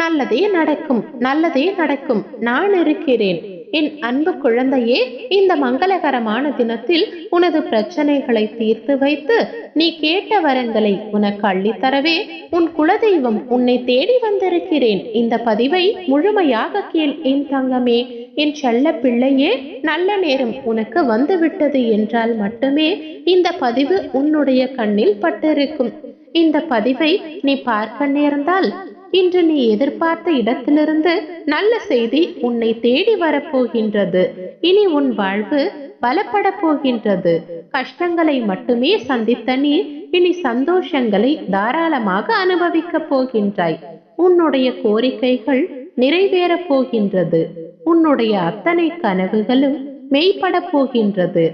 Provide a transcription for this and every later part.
நல்லதே நடக்கும் நல்லதே நடக்கும். நான் இருக்கிறேன். என் அன்பு குழந்தையே இந்த மங்களகரமான தினத்தில் உனது பிரச்சனைகளை தீர்த்து வைத்து நீ கேட்ட வரங்களை உனக்கு அள்ளித்தரவே உன் குலதெய்வம் உன்னை தேடி வந்திருக்கிறேன். இந்த பதிவை முழுமையாக கேள் என் தங்கமே. என் செல்ல பிள்ளையே நல்ல நேரம் உனக்கு வந்துவிட்டது என்றால் மட்டுமே இந்த பதிவு உன்னுடைய கண்ணில் பட்டிருக்கும். இந்த பதிவை நீ பார்க்க நேர்ந்தால் இன்று நீ எதிர்பார்த்த இடத்திலிருந்து நல்ல செய்தி உன்னை தேடி வரப்போகின்றது. இனி உன் வாழ்வு பலப்பட போகின்றது. கஷ்டங்களை மட்டுமே சந்தித்த நீ இனி சந்தோஷங்களை தாராளமாக அனுபவிக்கப் போகின்றாய். உன்னுடைய கோரிக்கைகள் நிறைவேறப் போகின்றது. உன்னுடைய அத்தனை கனவுகளும் மெய்ப்பட போகின்றது.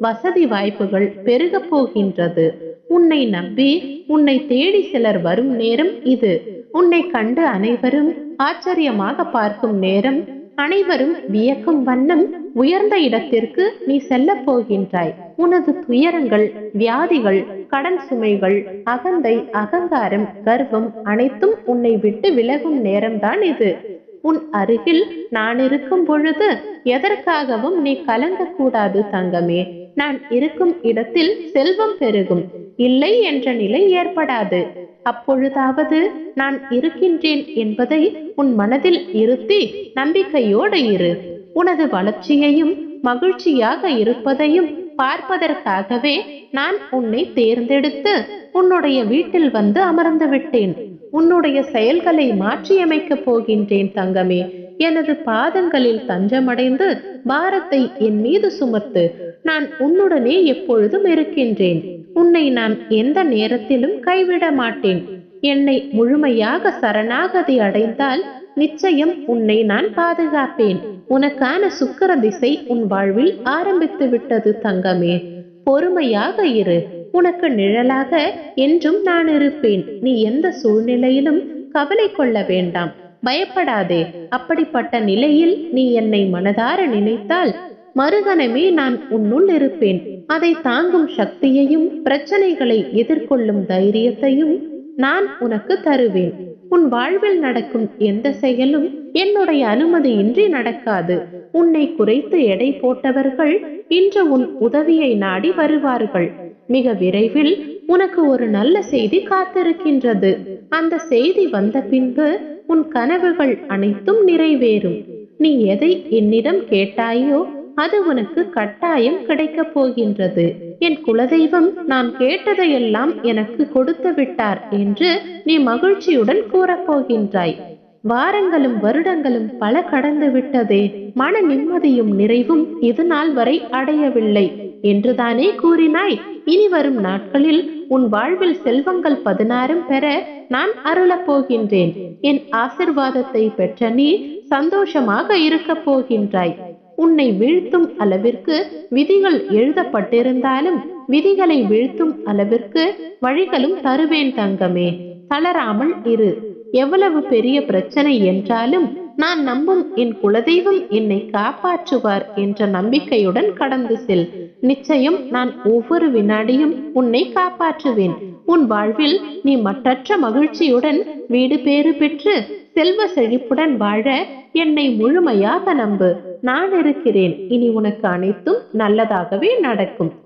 வசதி வாய்ப்புகள் பெருகப் போகின்றது. உன்னை நம்பி உன்னை தேடி சிலர் வரும் நேரம் இது. உன்னை கண்டு அனைவரும் ஆச்சரியமாக பார்க்கும் நேரம் அனைவரும் வியக்கும் வண்ணம் உயர்ந்த இடத்திற்கு நீ செல்ல போகின்றாய். உனது துயரங்கள் வியாதிகள் கடன் சுமைகள் அகந்தை அகங்காரம் கர்வம் அனைத்தும் உன்னை விட்டு விலகும் நேரம்தான் இது. உன் அருகில் நான் இருக்கும் பொழுது எதற்காகவும் நீ கலங்கக்கூடாது தங்கமே. நான் இருக்கும் இடத்தில் செல்வம் பெருகும். இல்லை என்ற நிலை ஏற்படாது. அப்பொழுதாவது நான் இருக்கின்றேன் என்பதை உன் மனதில் இருத்தி நம்பிக்கையோடு இரு. உனது வளர்ச்சியையும் மகிழ்ச்சியாக இருப்பதையும் பார்ப்பதற்காகவே நான் உன்னை தேர்ந்தெடுத்து உன்னுடைய வீட்டில் வந்து அமர்ந்து விட்டேன். உன்னுடைய செயல்களை மாற்றியமைக்கப் போகின்றேன் தங்கமே. எனது பாதங்களில் தஞ்சமடைந்து பாரத்தை என் மீது சுமத்து நான் உன்னுடனே எப்பொழுதும் இருக்கின்றேன். உன்னை நான் எந்த நேரத்திலும் கைவிட மாட்டேன். என்னை முழுமையாக சரணாகதி அடைந்தால் நிச்சயம் உன்னை நான் பாதுகாப்பேன். உனக்கான சுக்கர திசை உன் வாழ்வில் ஆரம்பித்து விட்டது தங்கமே. பொறுமையாக இரு. உனக்கு நிழலாக என்றும் நான் இருப்பேன். நீ எந்த சூழ்நிலையிலும் கவலை கொள்ள வேண்டாம். பயப்படாதே. அப்படிப்பட்ட நிலையில் நீ என்னை மனதார நினைத்தால் மறுகணமே நான் உன்னுள் இருப்பேன். அதை தாங்கும் சக்தியையும் பிரச்சனைகளை எதிர்கொள்ளும் தைரியத்தையும் நான் உனக்கு தருவேன். உன் வாழ்வில் நடக்கும் எந்த செயலும் என்னுடைய அனுமதியின்றி நடக்காது. உன்னை குறைத்து எடை போட்டவர்கள் இன்று உன் உதவியை நாடி வருவார்கள். மிக விரைவில் உனக்கு ஒரு நல்ல செய்தி காத்திருக்கின்றது. அந்த செய்தி வந்த பின்பு உன் கனவுகள் அனைத்தும் நிறைவேறும். நீ எதை என்னிடம் கேட்டாயோ அது உனக்கு கட்டாயம் கிடைக்கப் போகின்றது. என் குலதெய்வம் நான் கேட்டதையெல்லாம் எனக்கு கொடுத்து விட்டார் என்று நீ மகிழ்ச்சியுடன் கூறப்போகின்றாய். வாரங்களும் வருடங்களும் பல கடந்து விட்டதே. மன நிம்மதியும் நிறைவும் இது நாள் வரை அடையவில்லை என்றுதானே கூறினாய். இனி வரும் நாட்களில் உன் வாழ்வில் செல்வங்கள் பதினாறும் பெற நான் அருளப் போகின்றேன். என் ஆசிர்வாதத்தை பெற்ற நீ சந்தோஷமாக இருக்கப் போகின்றாய். உன்னை வீழ்த்தும் அளவிற்கு விதிகள் எழுதப்பட்டிருந்தாலும் விதிகளை வீழ்த்தும் அளவிற்கு வழிகளும் தருவேன் தங்கமே. தளராமல் இரு. எவ்வளவு பெரிய பிரச்சனை என்றாலும் நான் நம்பும் என் குலதெய்வம் என்னை காப்பாற்றுவார் என்ற நம்பிக்கையுடன் கடந்து செல். நிச்சயம் நான் ஒவ்வொரு வினாடியும் உன்னை காப்பாற்றுவேன். உன் வாழ்வில் நீ மற்றற்ற மகிழ்ச்சியுடன் வீடு பேறு பெற்று செல்வ செழிப்புடன் வாழ என்னை முழுமையாக நம்பு. நான் இருக்கிறேன். இனி உனக்கு அனைத்தும் நல்லதாகவே நடக்கும்.